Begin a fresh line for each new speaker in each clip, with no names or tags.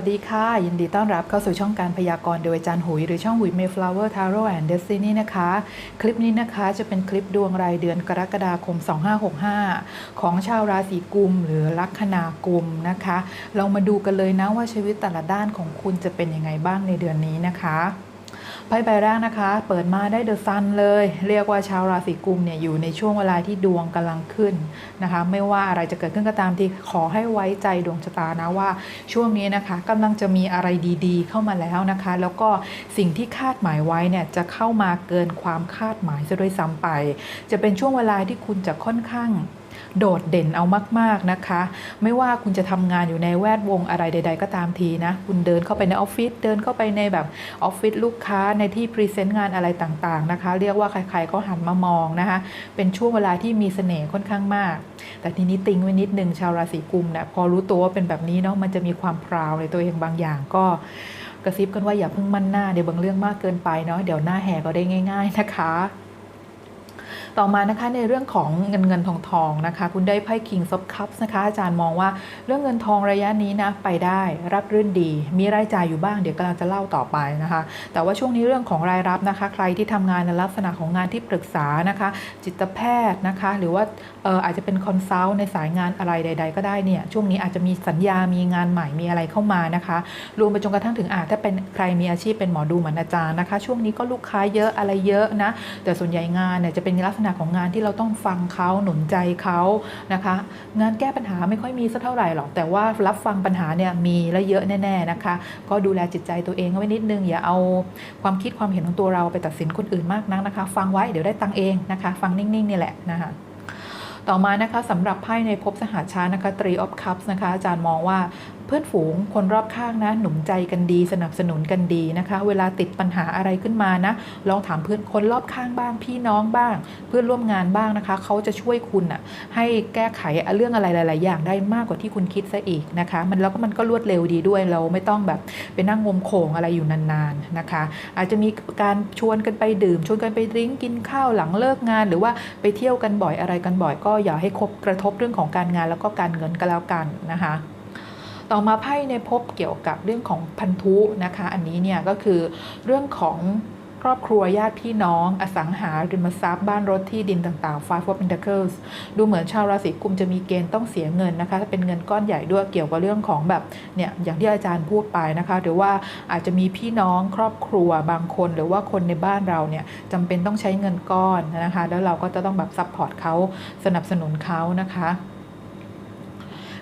วัสดีค่ะ ยินดีต้อนรับเข้าสู่ช่องการพยากรณ์โดยอาจารย์หุย หรือช่องหุย Mayflower Tarot and Destiny นะคะ คลิปนี้นะคะจะเป็นคลิปดวงรายเดือนกรกฎาคม 2565 ของชาวราศีกุม หรือลัคนากุมนะคะ เรามาดูกันเลยนะว่าชีวิตแต่ละด้านของคุณจะเป็นยังไงบ้างในเดือนนี้นะคะ ไพ่ใบแรกนะคะ เปิดมาได้เดอะซันเลย เรียกว่าชาวราศีกุมเนี่ยอยู่ในช่วงเวลาที่ดวงกำลังขึ้นนะคะ ไม่ว่าอะไรจะเกิดขึ้นก็ตามที่ขอให้ไว้ใจดวงชะตานะว่า ช่วงนี้นะคะกำลังจะมีอะไรดีๆ เข้ามาแล้วนะคะ แล้วก็สิ่งที่คาดหมายไว้เนี่ยจะเข้ามาเกินความคาดหมายซะด้วยซ้ำไป จะเป็นช่วงเวลาที่คุณจะค่อนข้าง โดดเด่นเอามาก ๆนะคะ ไม่ว่าคุณจะทำงานอยู่ในแวดวงอะไรใด ๆ ก็ตามทีนะ คุณเดินเข้าไปในออฟฟิศเดินเข้าไปในแบบออฟฟิศลูกค้าในที่พรีเซนต์งานอะไรต่างๆนะคะ เรียกว่าใครๆก็หันมามองนะคะ เป็นช่วงเวลาที่มีเสน่ห์ค่อนข้างมาก แต่ทีนี้ติงไว้นิดนึงชาวราศีกุมเนี่ยพอรู้ตัวว่าเป็นแบบนี้เนาะมันจะมีความพราวในตัวเองบางอย่างก็กระซิบกันว่าอย่าเพิ่งมั่นหน้าเดี๋ยวบางเรื่องมากเกินไปเนาะเดี๋ยวหน้าแหกก็ได้ง่าย ๆนะคะ ต่อมานะคะในเรื่องของเงินเงินทองทองนะคะ คุณได้ไพ่ King of Cups นะคะ อาจารย์มองว่าเรื่องเงินทองระยะนี้นะไปได้รับรื่นดี มีรายจ่ายอยู่บ้างเดี๋ยวกำลังจะเล่าต่อไปนะคะ แต่ว่าช่วงนี้เรื่องของรายรับนะคะ ใครที่ทำงานในลักษณะของงานที่ปรึกษานะคะ จิตแพทย์นะคะ หรือว่าอาจจะเป็นคอนซัลท์ในสายงานอะไรใด ๆ ก็ได้เนี่ยช่วงนี้อาจจะมีสัญญามีงานใหม่มีอะไรเข้ามานะคะ รวมไปจนกระทั่งถึงอาถ้าเป็นใครมีอาชีพเป็นหมอดูเหมือนอาจารย์นะคะ ช่วงนี้ก็ลูกค้าเยอะอะไรเยอะนะแต่ส่วนใหญ่งานเนี่ยจะเป็นลักษณะของงานที่เราต้องฟังเขาหนุนใจเขานะคะงานแก้ปัญหาไม่ค่อยมีสักเท่าไหร่หรอกแต่ว่ารับฟังปัญหาเนี่ยมีและเยอะแน่ๆนะคะ ก็ดูแลจิตใจตัวเองเอาไว้นิดนึง อย่าเอาความคิดความเห็นของตัวเราไปตัดสินคนอื่นมากนักนะคะ ฟังไว้เดี๋ยวได้ตังเองนะคะ ฟังนิ่งๆนี่แหละนะคะต่อมานะคะสำหรับไพ่ในภพสหชาตินะคะ Three of Cups นะคะอาจารย์มองว่า เพื่อนฝูงคนรอบข้างนะหนุนใจกันดี สนับสนุนกันดีนะคะ เวลาติดปัญหาอะไรขึ้นมานะลองถามเพื่อนคนรอบข้างบ้าง พี่น้องบ้าง เพื่อนร่วมงานบ้างนะคะเขาจะช่วยคุณอะให้แก้ไขเรื่องอะไรหลาย ๆ อย่างได้มากกว่าที่คุณคิดซะอีกนะคะ มันแล้วก็มันก็รวดเร็วดีด้วยเราไม่ต้องแบบไปนั่งงมโขงอะไรอยู่นาน ๆ นะคะ อาจจะมีการชวนกันไปดื่ม ชวนกันไปดริ้งกินข้าวหลังเลิกงาน หรือว่าไปเที่ยวกันบ่อยอะไรกันบ่อยก็อย่าให้ครบกระทบเรื่องของการงานแล้วก็การเงินก็แล้วกันนะคะ ต่อมาไพ่ในภพเกี่ยวกับเรื่องของพันธุนะคะ อันนี้เนี่ยก็คือเรื่องของครอบครัวญาติพี่น้อง อสังหาริมทรัพย์บ้านรถที่ดินต่างๆ Five of Pentacles ดูเหมือนชาวราศีกุมจะมีเกณฑ์ต้องเสียเงินนะคะ ถ้าเป็นเงินก้อนใหญ่ด้วยเกี่ยวกับเรื่องของแบบเนี่ยอย่างที่อาจารย์พูดไปนะคะ หรือว่าอาจจะมีพี่น้องครอบครัวบางคน หรือว่าคนในบ้านเราเนี่ยจำเป็นต้องใช้เงินก้อนนะคะ แล้วเราก็จะต้องแบบซัพพอร์ตเขาสนับสนุนเขานะคะ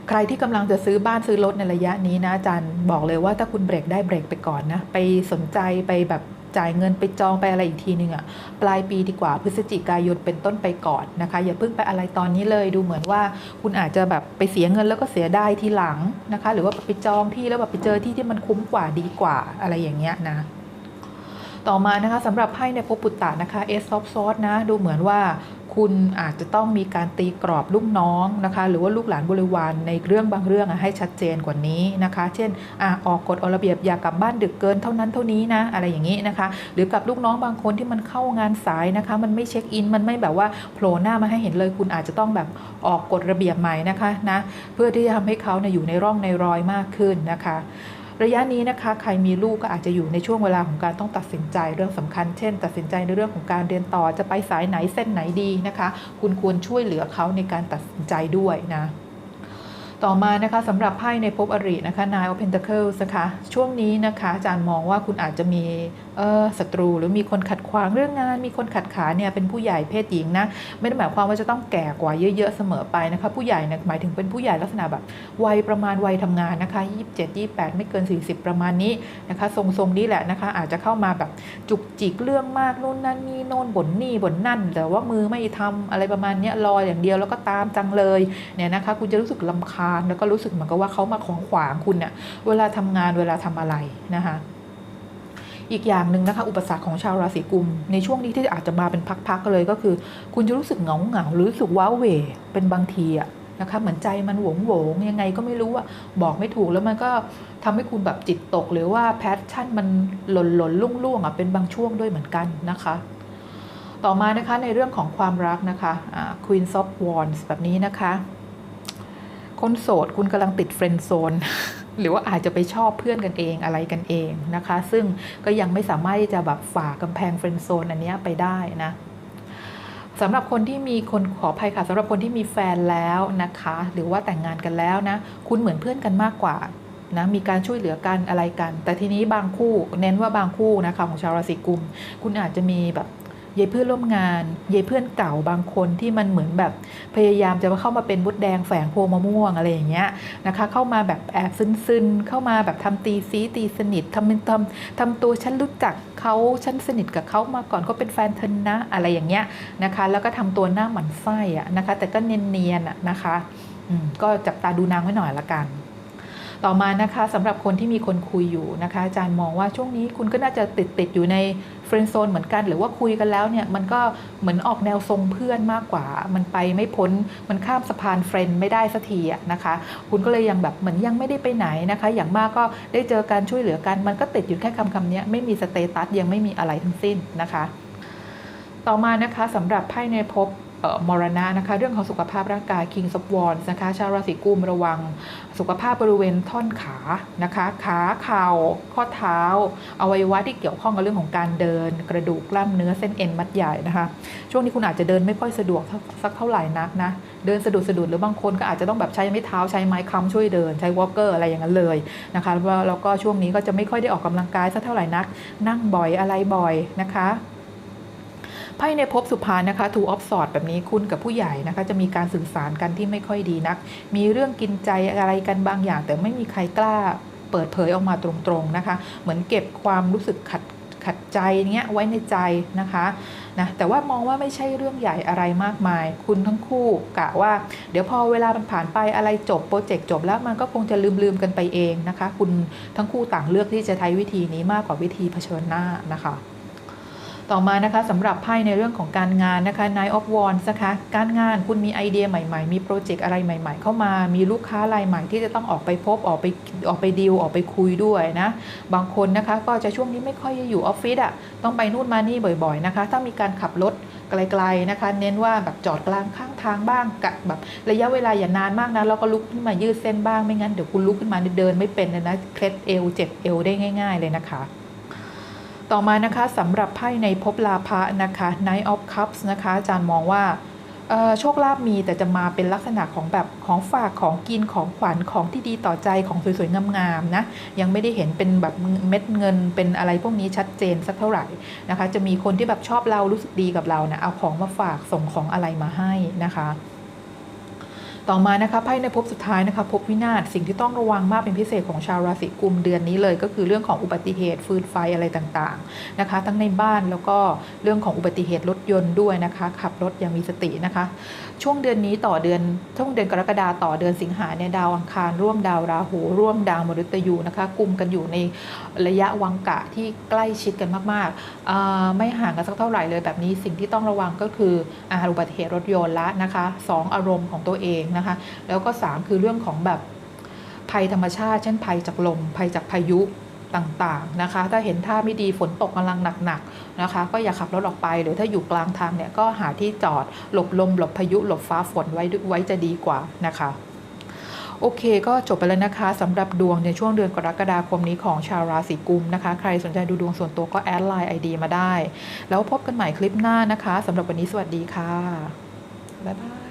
ใครที่กำลังจะซื้อบ้านซื้อรถในระยะนี้นะอาจารย์บอกเลยว่าถ้าคุณเบรกได้เบรกไปก่อนนะ ไปสนใจไปแบบจ่ายเงินไปจองไปอะไรอีกทีนึงอะปลายปีดีกว่าพฤศจิกายนเป็นต้นไปก่อนนะคะ อย่าเพิ่งไปอะไรตอนนี้เลยดูเหมือนว่าคุณอาจจะแบบไปเสียเงินแล้วก็เสียได้ทีหลังนะคะ หรือว่าไปจองที่แล้วแบบไปเจอที่ที่มันคุ้มกว่าดีกว่าอะไรอย่างเงี้ยนะต่อมานะคะสำหรับไพ่ในภพปุตตะนะคะเอสซอฟซอสนะ ดูเหมือนว่า คุณอาจจะต้องมีการตีกรอบลูกน้องนะคะ หรือว่าลูกหลานบริวารในเรื่องบางเรื่องอะให้ชัดเจนกว่านี้นะคะ เช่นอออกกฎออกระเบียบอย่ากลับบ้านดึกเกินเท่านั้นเท่านี้นะอะไรอย่างนี้นะคะ หรือกับลูกน้องบางคนที่มันเข้างานสายนะคะ มันไม่เช็คอิน มันไม่แบบว่าโผล่หน้ามาให้เห็นเลยคุณอาจจะต้องแบบออกกฎระเบียบใหม่นะคะนะเพื่อที่จะทำให้เขาเนี่ยอยู่ในร่องในรอยมากขึ้นนะคะ ระยะนี้นะคะ ใครมีลูกก็อาจจะอยู่ในช่วงเวลาของการต้องตัดสินใจเรื่องสำคัญ เช่น ตัดสินใจในเรื่องของการเรียนต่อจะไปสายไหนเส้นไหนดีนะคะ คุณควรช่วยเหลือเขาในการตัดสินใจด้วยนะ ต่อมานะคะสำหรับไพ่ในภพอรินะคะ Nine of Pentacles นะคะช่วงนี้นะคะอาจารย์มองว่าคุณอาจจะมีเออศัตรูหรือมีคนขัดขวางเรื่องงาน มีคนขัดขาเนี่ยเป็นผู้ใหญ่เพศหญิงนะไม่ได้หมายความว่าจะต้องแก่กว่าเยอะๆเสมอไปนะคะผู้ใหญ่นี่ยหมายถึงเป็นผู้ใหญ่ลักษณะแบบวัยประมาณวัยทำงานนะคะ27 28 ไม่เกิน 40 ประมาณนี้นะคะทรงๆนี้แหละนะคะอาจจะเข้ามาแบบจุกจิกเรื่องมากนู่นนั่นนี่โน่นบ่นนี่บ่นนั่น แต่ว่ามือไม่ทำอะไรประมาณนี้ยรออย่างเดียวแล้วก็ตามจังเลยเนี่ยนะคะคุณจะรู้สึกลำคาญแล้วก็รู้สึกเหมือนกับว่าเขามาของขวางคุณเนี่ยเวลาทำงานเวลาทำอะไรนะคะอีกอย่างหนึ่งนะคะ อุปสรรคของชาวราศีกุม ในช่วงนี้ที่อาจจะมาเป็นพักๆก็เลยก็คือ คุณจะรู้สึกเหงาเหงาหรือรู้สึกว้าเหวเป็นบางทีอะนะคะเหมือนใจมันหวงหวงยังไงก็ไม่รู้อะบอกไม่ถูกแล้วมันก็ทำให้คุณแบบจิตตก หรือว่าแพชชั่นมันหล่นหล่นลุ่งล่วงอะเป็นบางช่วงด้วยเหมือนกันนะคะ ต่อมานะคะในเรื่องของความรักนะคะอ่า Queen of Wands แบบนี้นะคะ คนโสดคุณกำลังติดเฟรนด์โซนหรือว่าอาจจะไปชอบเพื่อนกันเองอะไรกันเองนะคะ ซึ่งก็ยังไม่สามารถที่จะแบบฝ่ากำแพงเฟรนด์โซนอันนี้ไปได้นะสำหรับคนที่มีคนขออภัยค่ะสำหรับคนที่มีแฟนแล้วนะคะ หรือว่าแต่งงานกันแล้วนะ คุณเหมือนเพื่อนกันมากกว่านะมีการช่วยเหลือกันอะไรกัน แต่ทีนี้บางคู่เน้นว่าบางคู่นะคะของชาวราศีกุม คุณอาจจะมีแบบ ยายเพื่อนร่วมงานเยายเพื่อนเก่าบางคนที่มันเหมือนแบบพยายามจะมาเข้ามาเป็นมดแดงแฝงพวงมะม่วงอะไรอย่างเงี้ยนะคะ เข้ามาแบบแอบซึนๆเข้ามาแบบทำตีซีตีสนิททำเป็นทำทำตัวฉันรู้จักเขาฉันสนิทกับเขามาก่อนเขาเป็นแฟนเธอนะอะไรอย่างเงี้ยนะคะ แล้วก็ทำตัวหน้าหมันไส้อะนะคะ แต่ก็เนียนๆอะนะคะอืมก็จับตาดูนางไว้หน่อยละกัน ต่อมานะคะสำหรับคนที่มีคนคุยอยู่นะคะอาจารย์มองว่าช่วงนี้คุณก็น่าจะติดติดอยู่ในเฟรนด์โซนเหมือนกัน หรือว่าคุยกันแล้วเนี่ยมันก็เหมือนออกแนวทรงเพื่อนมากกว่า มันไปไม่พ้นมันข้ามสะพานเฟรนด์ไม่ได้สักทีนะคะ คุณก็เลยยังแบบเหมือนยังไม่ได้ไปไหนนะคะ อย่างมากก็ได้เจอการช่วยเหลือกัน มันก็ติดอยู่แค่คำคำนี้ไม่มีสเตตัสยังไม่มีอะไรทั้งสิ้นนะคะ ต่อมานะคะสำหรับไพ่ในภพ มรณะนะคะ เรื่องของสุขภาพร่างกาย King of Wands นะคะชาวราศีกุมระวัง สุขภาพบริเวณท่อนขานะคะ ขาเข่าข้อเท้าอวัยวะที่เกี่ยวข้องกับเรื่องของการเดิน กระดูกกล้ามเนื้อเส้นเอ็นมัดใหญ่นะคะ ช่วงนี้คุณอาจจะเดินไม่ค่อยสะดวกสักเท่าไหร่นักนะ เดินสะดุดสะดุดหรือบางคนก็อาจจะต้องแบบใช้ไม้เท้าใช้ไม้ค้ำช่วยเดินใช้วอล์กเกอร์อะไรอย่างนั้นเลยนะคะแล้วแล้วก็ช่วงนี้ก็จะไม่ค่อยได้ออกกำลังกายสักเท่าไหร่นัก นั่งบ่อยอะไรบ่อยนะคะ ไพ่ในภพสุภานะคะถูออฟสอดแบบนี้คุณกับผู้ใหญ่นะคะ จะมีการสื่อสารกันที่ไม่ค่อยดีนัก มีเรื่องกินใจอะไรกันบางอย่าง แต่ไม่มีใครกล้าเปิดเผยออกมาตรงๆนะคะ เหมือนเก็บความรู้สึกขัดขัดใจเนี้ยไว้ในใจนะคะนะแต่ว่ามองว่าไม่ใช่เรื่องใหญ่อะไรมากมาย คุณทั้งคู่กะว่า เดี๋ยวพอเวลามันผ่านไปอะไรจบโปรเจกต์จบแล้วมันก็คงจะลืมๆกันไปเองนะคะ คุณทั้งคู่ต่างเลือกที่จะใช้วิธีนี้มากกว่าวิธีเผชิญหน้านะคะ ต่อมานะคะสำหรับไพ่ในเรื่องของการงานนะคะ Nine of Wands นะคะการงานคุณมีไอเดียใหม่ๆ มีโปรเจกต์อะไรใหม่ ๆ เข้ามามีลูกค้ารายใหม่ที่จะต้องออกไปพบออกไปออกไปดีลออกไปคุยด้วยนะบางคนนะคะก็จะช่วงนี้ไม่ค่อยอยู่ออฟฟิศอะต้องไปนู่นมานี่บ่อยๆนะคะ ถ้ามีการขับรถไกลๆนะคะ เน้นว่าแบบจอดกลางข้างทางบ้างกะแบบระยะเวลาอย่านานมากนะแล้วก็ลุกขึ้นมายืดเส้นบ้างไม่งั้นเดี๋ยวคุณลุกขึ้นมาเดินไม่เป็นเลยนะเคล็ดเอวเจ็บเอวได้ง่าย ๆ เลยนะคะ ต่อมานะคะสำหรับไพ่ในภพลาภะนะคะ Knight of Cups นะคะอาจารย์มองว่าโชคลาภมีแต่จะมาเป็นลักษณะของแบบของฝากของกินของขวัญของที่ดีต่อใจของสวยๆงามๆนะยังไม่ได้เห็นเป็นแบบเม็ดเงินเป็นอะไรพวกนี้ชัดเจนสักเท่าไหร่นะคะ จะมีคนที่แบบชอบเรารู้สึกดีกับเรานะเอาของมาฝากส่งของอะไรมาให้นะคะ ต่อมานะคะไพ่ในภพสุดท้ายนะคะภพวินาศสิ่งที่ต้องระวังมากเป็นพิเศษของชาวราศีกุมเดือนนี้เลย ก็คือเรื่องของอุบัติเหตุฟืนไฟอะไรต่างๆนะคะ ทั้งในบ้านแล้วก็เรื่องของอุบัติเหตุรถยนต์ด้วยนะคะ ขับรถอย่างมีสตินะคะ ช่วงเดือนนี้ต่อเดือนช่วงเดือนกรกฎาต่อเดือนสิงหาเนี่ยดาวอังคารร่วมดาวราหูร่วมดาวมฤตยูนะคะกลุ่มกันอยู่ในระยะวังกะที่ใกล้ชิดกันมากๆไม่ห่างกันสักเท่าไหร่เลยแบบนี้สิ่งที่ต้องระวังก็คืออุบัติเหตุรถยนต์ละนะคะสองอารมณ์ของตัวเองนะคะ แล้วก็ 3 คือเรื่องของแบบภัยธรรมชาติ เช่นภัยจากลม ภัยจากพายุต่างๆนะคะ ถ้าเห็นท่าไม่ดีฝนตกกำลังหนักๆนะคะ ก็อย่าขับรถออกไป หรือถ้าอยู่กลางทางเนี่ยก็หาที่จอดหลบลม หลบพายุ หลบฟ้าฝนไว้ไว้จะดีกว่านะคะโอเคก็จบไปแล้วนะคะสำหรับดวงในช่วงเดือนกรกฎาคมนี้ของชาวราศีกุมนะคะ ใครสนใจดูดวงส่วนตัวก็แอดไลน์ไอดีมาได้ แล้วพบกันใหม่คลิปหน้านะคะสำหรับวันนี้สวัสดีค่ะ บ๊ายบาย